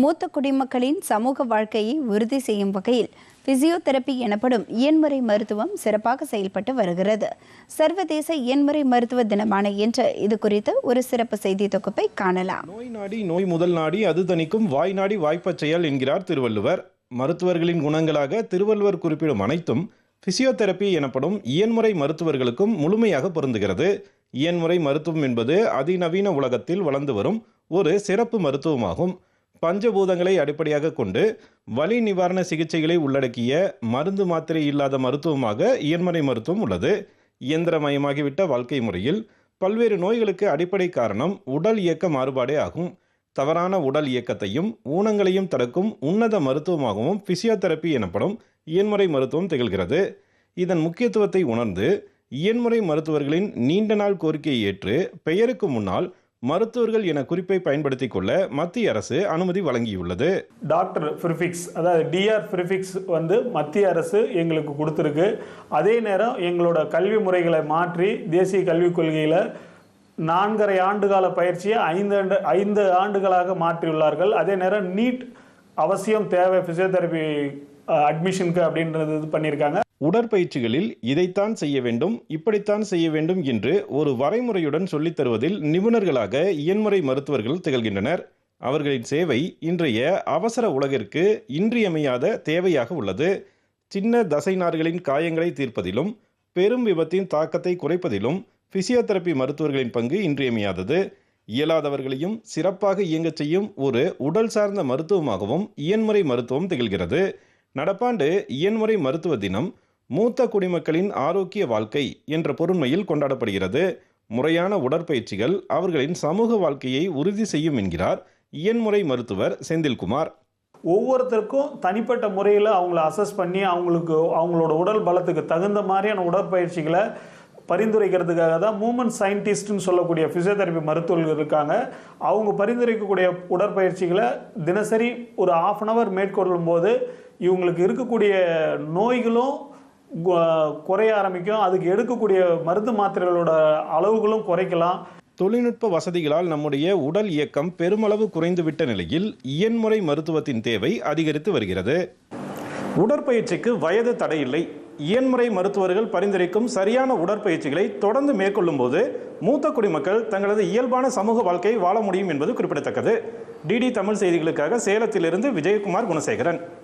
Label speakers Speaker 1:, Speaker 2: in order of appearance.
Speaker 1: மூத்த குடிமக்களின் சமூக வாழ்க்கையை உறுதி செய்யும் வகையில் பிசியோதெரப்பி எனப்படும் இயன்முறை மருத்துவம் சிறப்பாக செயல்பட்டு வருகிறது. சர்வதேச இயன்முறை மருத்துவ தினமான என்ற இது குறித்து ஒரு சிறப்பு செய்தி தொகுப்பை காணலாம்.
Speaker 2: நோய் நாடி நோய் முதல் நாடி அது தணிக்கும் வாய் நாடி வாய்ப்பச் செயல் என்கிறார் திருவள்ளுவர். மருத்துவர்களின் குணங்களாக திருவள்ளுவர் குறிப்பிடும் அனைத்தும் பிசியோதெரப்பி எனப்படும் இயன்முறை மருத்துவர்களுக்கும் முழுமையாக பொருந்துகிறது. இயன்முறை மருத்துவம் என்பது அதிநவீன உலகத்தில் வளர்ந்து வரும் ஒரு சிறப்பு மருத்துவமாகும். பஞ்சபூதங்களை அடிப்படையாக கொண்டு வலி நிவாரண சிகிச்சைகளை உள்ளடக்கிய மருந்து மாத்திரை இல்லாத மருத்துவமாக இயன்முறை மருத்துவம் உள்ளது. இயந்திரமயமாகிவிட்ட வாழ்க்கை முறையில் பல்வேறு நோய்களுக்கு அடிப்படை காரணம் உடல் இயக்க மாறுபாடே ஆகும். தவறான உடல் இயக்கத்தையும் ஊனங்களையும் தடுக்கும் உன்னத மருத்துவமாகவும் பிசியோதெரப்பி எனப்படும் இயன்முறை மருத்துவம் திகழ்கிறது. இதன் முக்கியத்துவத்தை உணர்ந்து இயன்முறை மருத்துவர்களின் நீண்ட நாள் கோரிக்கையை ஏற்று பெயருக்கு முன்னால் மருத்துவர்கள் என குறிப்பை பயன்படுத்திக் கொள்ள மத்திய அரசு அனுமதி வழங்கியுள்ளது.
Speaker 3: டாக்டர் ஃபிரிஃபிக்ஸ் அதாவது டிஆர் ஃபிரிஃபிக்ஸ் வந்து மத்திய அரசு எங்களுக்கு கொடுத்துருக்கு. அதே நேரம் எங்களோட கல்வி முறைகளை மாற்றி தேசிய கல்விக் கொள்கையில் நான்கரை ஆண்டுகால பயிற்சியை ஐந்து ஆண்டு ஐந்து ஆண்டுகளாக மாற்றியுள்ளார்கள். அதே நேரம் நீட் அவசியம் தேவை ஃபிசியோதெரபி அட்மிஷனுக்கு அப்படின்றது இது பண்ணியிருக்காங்க.
Speaker 2: உடற்பயிற்சிகளில் இதைத்தான் செய்ய வேண்டும் இப்படித்தான் செய்ய வேண்டும் என்று ஒரு வரைமுறையுடன் சொல்லித் தருவதில் நிபுணர்களாக இயன்முறை மருத்துவர்கள் திகழ்கின்றனர். அவர்களின் சேவை இன்றைய அவசர உலகிற்கு இன்றியமையாத தேவையாக உள்ளது. சின்ன தசைநார்களின் காயங்களை தீர்ப்பதிலும் பெரும் விபத்தின் தாக்கத்தை குறைப்பதிலும் பிசியோதெரப்பி மருத்துவர்களின் பங்கு இன்றியமையாதது. இயலாதவர்களையும் சிறப்பாக இயங்கச் செய்யும் ஒரு உடல் சார்ந்த மருத்துவமாகவும் இயன்முறை மருத்துவம் திகழ்கிறது. நடப்பாண்டு இயன்முறை மருத்துவ தினம் மூத்த குடிமக்களின் ஆரோக்கிய வாழ்க்கை என்ற பொருண்மையில் கொண்டாடப்படுகிறது. முறையான உடற்பயிற்சிகள் அவர்களின் சமூக வாழ்க்கையை உறுதி செய்யும் என்கிறார் இயன்முறை மருத்துவர் செந்தில்குமார்.
Speaker 3: ஒவ்வொருத்தருக்கும் தனிப்பட்ட முறையில் அவங்கள அசஸ் பண்ணி அவங்களுக்கு அவங்களோட உடல் பலத்துக்கு தகுந்த மாதிரியான உடற்பயிற்சிகளை பரிந்துரைக்கிறதுக்காக தான் மூமெண்ட் சயின்டிஸ்ட்னு சொல்லக்கூடிய ஃபிசியோதெரபி மருத்துவர்கள் இருக்காங்க. அவங்க பரிந்துரைக்கக்கூடிய உடற்பயிற்சிகளை தினசரி ஒரு ஆஃப் அன் ஹவர் மேற்கொள்ளும் போது இவங்களுக்கு இருக்கக்கூடிய நோய்களும் குறைய ஆரம்பிக்கும். அதுக்கு எடுக்கக்கூடிய மருந்து மாத்திரைகளோட அளவுகளும் குறைக்கலாம்.
Speaker 2: தொழில்நுட்ப வசதிகளால் நம்முடைய உடல் இயக்கம் பெருமளவு குறைந்துவிட்ட நிலையில் இயன்முறை மருத்துவத்தின் தேவை அதிகரித்து வருகிறது. உடற்பயிற்சிக்கு வயது தடையில்லை. இயன்முறை மருத்துவர்கள் பரிந்துரைக்கும் சரியான உடற்பயிற்சிகளை தொடர்ந்து மேற்கொள்ளும் போது மூத்த குடிமக்கள் தங்களது இயல்பான சமூக வாழ்க்கையை வாழ முடியும் என்பது குறிப்பிடத்தக்கது. டிடி தமிழ் செய்திகளுக்காக சேலத்திலிருந்து விஜயகுமார் குணசேகரன்.